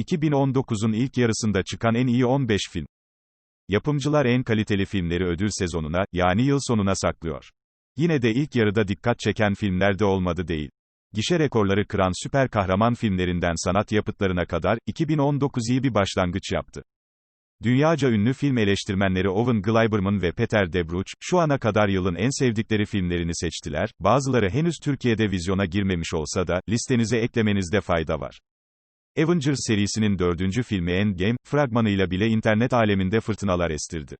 2019'un ilk yarısında çıkan en iyi 15 film. Yapımcılar en kaliteli filmleri ödül sezonuna, yani yıl sonuna saklıyor. Yine de ilk yarıda dikkat çeken filmler de olmadı değil. Gişe rekorları kıran süper kahraman filmlerinden sanat yapıtlarına kadar, 2019 iyi bir başlangıç yaptı. Dünyaca ünlü film eleştirmenleri Owen Gleiberman ve Peter Debruch, şu ana kadar yılın en sevdikleri filmlerini seçtiler, bazıları henüz Türkiye'de vizyona girmemiş olsa da, listenize eklemenizde fayda var. Avengers serisinin dördüncü filmi Endgame, fragmanıyla bile internet aleminde fırtınalar estirdi.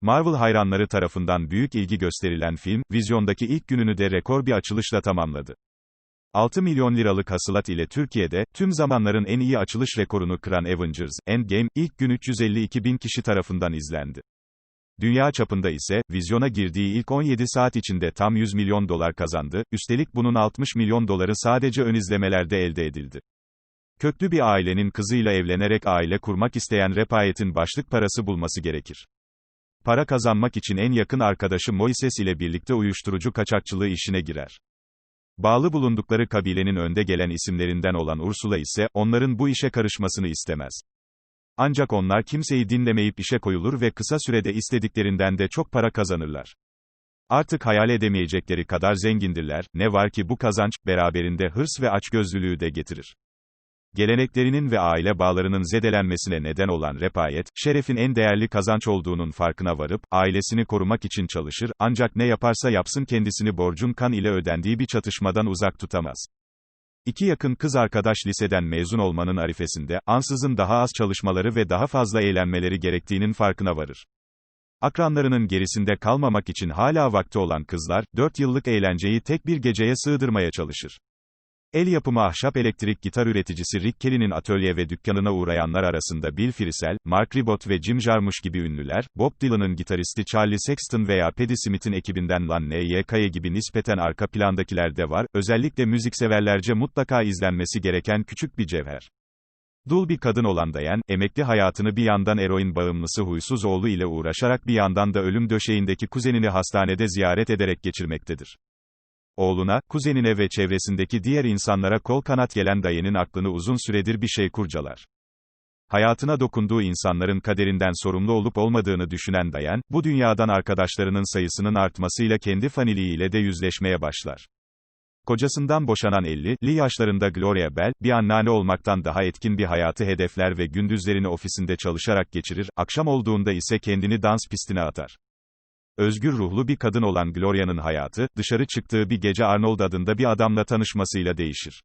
Marvel hayranları tarafından büyük ilgi gösterilen film, vizyondaki ilk gününü de rekor bir açılışla tamamladı. 6 milyon liralık hasılat ile Türkiye'de, tüm zamanların en iyi açılış rekorunu kıran Avengers, Endgame, ilk gün 352 bin kişi tarafından izlendi. Dünya çapında ise, vizyona girdiği ilk 17 saat içinde tam 100 milyon dolar kazandı, üstelik bunun 60 milyon doları sadece ön izlemelerde elde edildi. Köklü bir ailenin kızıyla evlenerek aile kurmak isteyen Repayet'in başlık parası bulması gerekir. Para kazanmak için en yakın arkadaşı Moises ile birlikte uyuşturucu kaçakçılığı işine girer. Bağlı bulundukları kabilenin önde gelen isimlerinden olan Ursula ise, onların bu işe karışmasını istemez. Ancak onlar kimseyi dinlemeyip işe koyulur ve kısa sürede istediklerinden de çok para kazanırlar. Artık hayal edemeyecekleri kadar zengindirler, ne var ki bu kazanç, beraberinde hırs ve açgözlülüğü de getirir. Geleneklerinin ve aile bağlarının zedelenmesine neden olan Repayet, şerefin en değerli kazanç olduğunun farkına varıp, ailesini korumak için çalışır, ancak ne yaparsa yapsın kendisini borcun kan ile ödendiği bir çatışmadan uzak tutamaz. İki yakın kız arkadaş liseden mezun olmanın arifesinde, ansızın daha az çalışmaları ve daha fazla eğlenmeleri gerektiğinin farkına varır. Akranlarının gerisinde kalmamak için hala vakti olan kızlar, 4 yıllık eğlenceyi tek bir geceye sığdırmaya çalışır. El yapımı ahşap elektrik gitar üreticisi Rick Kelly'nin atölye ve dükkanına uğrayanlar arasında Bill Frisell, Mark Ribot ve Jim Jarmusch gibi ünlüler, Bob Dylan'ın gitaristi Charlie Sexton veya Paddy Smith'in ekibinden Lan N.Y.K.'ye gibi nispeten arka plandakiler de var, özellikle müzikseverlerce mutlaka izlenmesi gereken küçük bir cevher. Dul bir kadın olan Dayan, emekli hayatını bir yandan eroin bağımlısı huysuz oğlu ile uğraşarak bir yandan da ölüm döşeğindeki kuzenini hastanede ziyaret ederek geçirmektedir. Oğluna, kuzenine ve çevresindeki diğer insanlara kol kanat gelen dayının aklını uzun süredir bir şey kurcalar. Hayatına dokunduğu insanların kaderinden sorumlu olup olmadığını düşünen Dayan, bu dünyadan arkadaşlarının sayısının artmasıyla kendi faniliğiyle de yüzleşmeye başlar. Kocasından boşanan 50'li yaşlarında Gloria Bell, bir anneanne olmaktan daha etkin bir hayatı hedefler ve gündüzlerini ofisinde çalışarak geçirir, akşam olduğunda ise kendini dans pistine atar. Özgür ruhlu bir kadın olan Gloria'nın hayatı, dışarı çıktığı bir gece Arnold adında bir adamla tanışmasıyla değişir.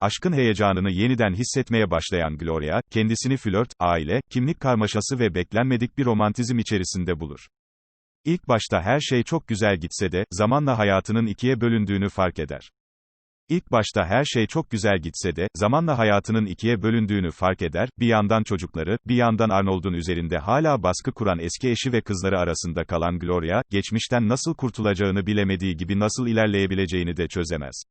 Aşkın heyecanını yeniden hissetmeye başlayan Gloria, kendisini flört, aile, kimlik karmaşası ve beklenmedik bir romantizm içerisinde bulur. İlk başta her şey çok güzel gitse de, zamanla hayatının ikiye bölündüğünü fark eder. İlk başta her şey çok güzel gitse de, zamanla hayatının ikiye bölündüğünü fark eder, bir yandan çocukları, bir yandan Arnold'un üzerinde hala baskı kuran eski eşi ve kızları arasında kalan Gloria, geçmişten nasıl kurtulacağını bilemediği gibi nasıl ilerleyebileceğini de çözemez.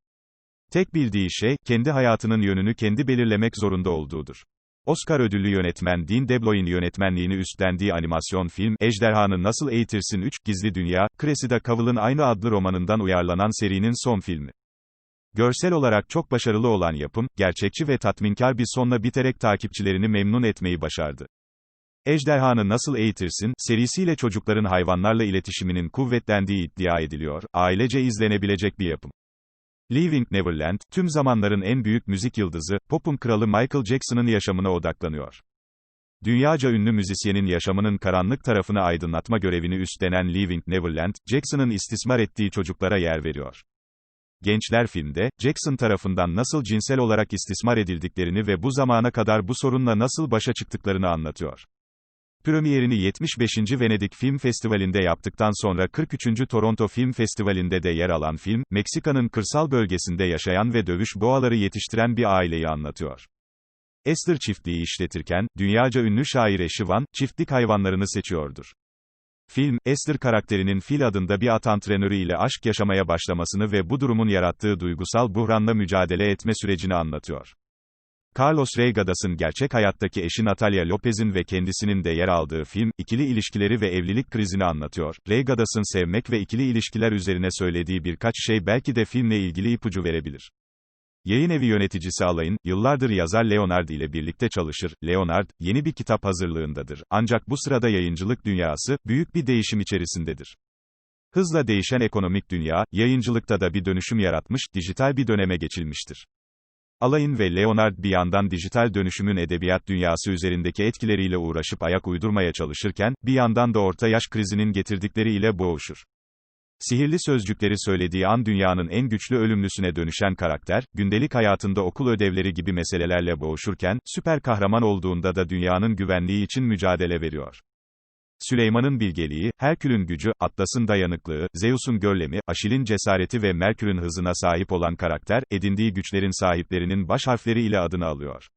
Tek bildiği şey, kendi hayatının yönünü kendi belirlemek zorunda olduğudur. Oscar ödüllü yönetmen Dean DeBloy'un yönetmenliğini üstlendiği animasyon film, Ejderhanı Nasıl Eğitirsin 3, Gizli Dünya, Cressida Covell'ın aynı adlı romanından uyarlanan serinin son filmi. Görsel olarak çok başarılı olan yapım, gerçekçi ve tatminkar bir sonla biterek takipçilerini memnun etmeyi başardı. Ejderhanı Nasıl Eğitirsin, serisiyle çocukların hayvanlarla iletişiminin kuvvetlendiği iddia ediliyor, ailece izlenebilecek bir yapım. Leaving Neverland, tüm zamanların en büyük müzik yıldızı, pop'un kralı Michael Jackson'ın yaşamına odaklanıyor. Dünyaca ünlü müzisyenin yaşamının karanlık tarafını aydınlatma görevini üstlenen Leaving Neverland, Jackson'ın istismar ettiği çocuklara yer veriyor. Gençler filmde, Jackson tarafından nasıl cinsel olarak istismar edildiklerini ve bu zamana kadar bu sorunla nasıl başa çıktıklarını anlatıyor. Premierini 75. Venedik Film Festivali'nde yaptıktan sonra 43. Toronto Film Festivali'nde de yer alan film, Meksika'nın kırsal bölgesinde yaşayan ve dövüş boğaları yetiştiren bir aileyi anlatıyor. Esther çiftliği işletirken, dünyaca ünlü şaire Şivan, çiftlik hayvanlarını seçiyordur. Film, Esther karakterinin Phil adında bir at antrenörü ile aşk yaşamaya başlamasını ve bu durumun yarattığı duygusal buhranla mücadele etme sürecini anlatıyor. Carlos Reygadas'ın gerçek hayattaki eşi Natalia Lopez'in ve kendisinin de yer aldığı film, ikili ilişkileri ve evlilik krizini anlatıyor. Reygadas'ın sevmek ve ikili ilişkiler üzerine söylediği birkaç şey belki de filmle ilgili ipucu verebilir. Yayın evi yöneticisi Alay'ın, yıllardır yazar Leonard ile birlikte çalışır. Leonard, yeni bir kitap hazırlığındadır. Ancak bu sırada yayıncılık dünyası, büyük bir değişim içerisindedir. Hızla değişen ekonomik dünya, yayıncılıkta da bir dönüşüm yaratmış, dijital bir döneme geçilmiştir. Alay'ın ve Leonard bir yandan dijital dönüşümün edebiyat dünyası üzerindeki etkileriyle uğraşıp ayak uydurmaya çalışırken, bir yandan da orta yaş krizinin getirdikleriyle boğuşur. Sihirli sözcükleri söylediği an dünyanın en güçlü ölümlüsüne dönüşen karakter, gündelik hayatında okul ödevleri gibi meselelerle boğuşurken, süper kahraman olduğunda da dünyanın güvenliği için mücadele veriyor. Süleyman'ın bilgeliği, Herkül'ün gücü, Atlas'ın dayanıklığı, Zeus'un görlemi, Aşil'in cesareti ve Merkür'ün hızına sahip olan karakter, edindiği güçlerin sahiplerinin baş harfleri ile adını alıyor.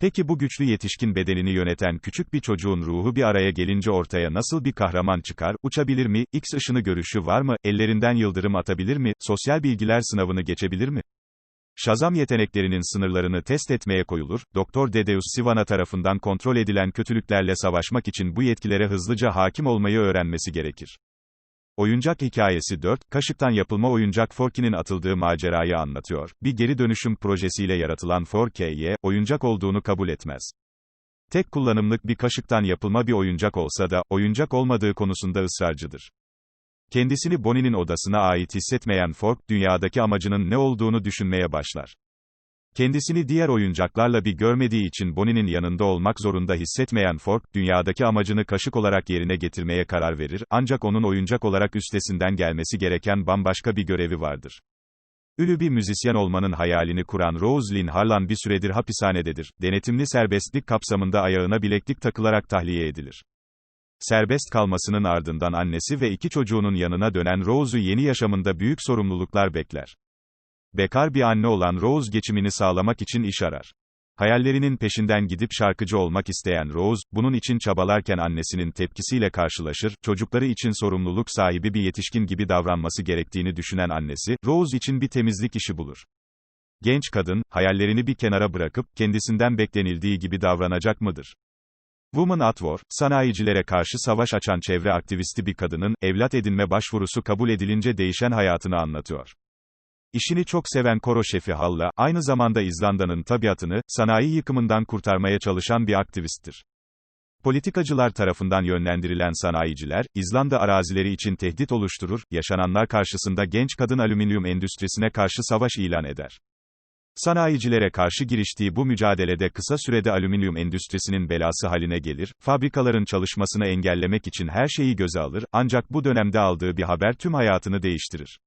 Peki bu güçlü yetişkin bedenini yöneten küçük bir çocuğun ruhu bir araya gelince ortaya nasıl bir kahraman çıkar, uçabilir mi, X ışını görüşü var mı, ellerinden yıldırım atabilir mi, sosyal bilgiler sınavını geçebilir mi? Şazam yeteneklerinin sınırlarını test etmeye koyulur, Doktor Dedeus Sivana tarafından kontrol edilen kötülüklerle savaşmak için bu yetkilere hızlıca hakim olmayı öğrenmesi gerekir. Oyuncak hikayesi 4, kaşıktan yapılma oyuncak Forky'nin atıldığı macerayı anlatıyor. Bir geri dönüşüm projesiyle yaratılan Forky'ye, oyuncak olduğunu kabul etmez. Tek kullanımlık bir kaşıktan yapılma bir oyuncak olsa da, oyuncak olmadığı konusunda ısrarcıdır. Kendisini Bonnie'nin odasına ait hissetmeyen Fork, dünyadaki amacının ne olduğunu düşünmeye başlar. Kendisini diğer oyuncaklarla bir görmediği için Bonnie'nin yanında olmak zorunda hissetmeyen Fork, dünyadaki amacını kaşık olarak yerine getirmeye karar verir, ancak onun oyuncak olarak üstesinden gelmesi gereken bambaşka bir görevi vardır. Ülü bir müzisyen olmanın hayalini kuran Rose Lynn Harlan bir süredir hapishanededir. Denetimli serbestlik kapsamında ayağına bileklik takılarak tahliye edilir. Serbest kalmasının ardından annesi ve iki çocuğunun yanına dönen Rose'u yeni yaşamında büyük sorumluluklar bekler. Bekar bir anne olan Rose geçimini sağlamak için iş arar. Hayallerinin peşinden gidip şarkıcı olmak isteyen Rose, bunun için çabalarken annesinin tepkisiyle karşılaşır, çocukları için sorumluluk sahibi bir yetişkin gibi davranması gerektiğini düşünen annesi, Rose için bir temizlik işi bulur. Genç kadın, hayallerini bir kenara bırakıp, kendisinden beklenildiği gibi davranacak mıdır? Woman at War, sanayicilere karşı savaş açan çevre aktivisti bir kadının, evlat edinme başvurusu kabul edilince değişen hayatını anlatıyor. İşini çok seven koro şefi Halla, aynı zamanda İzlanda'nın tabiatını, sanayi yıkımından kurtarmaya çalışan bir aktivisttir. Politikacılar tarafından yönlendirilen sanayiciler, İzlanda arazileri için tehdit oluşturur, yaşananlar karşısında genç kadın alüminyum endüstrisine karşı savaş ilan eder. Sanayicilere karşı giriştiği bu mücadelede kısa sürede alüminyum endüstrisinin belası haline gelir, fabrikaların çalışmasını engellemek için her şeyi göze alır, ancak bu dönemde aldığı bir haber tüm hayatını değiştirir.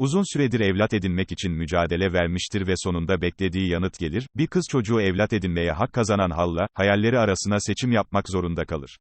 Uzun süredir evlat edinmek için mücadele vermiştir ve sonunda beklediği yanıt gelir, bir kız çocuğu evlat edinmeye hak kazanan Halla, hayalleri arasına seçim yapmak zorunda kalır.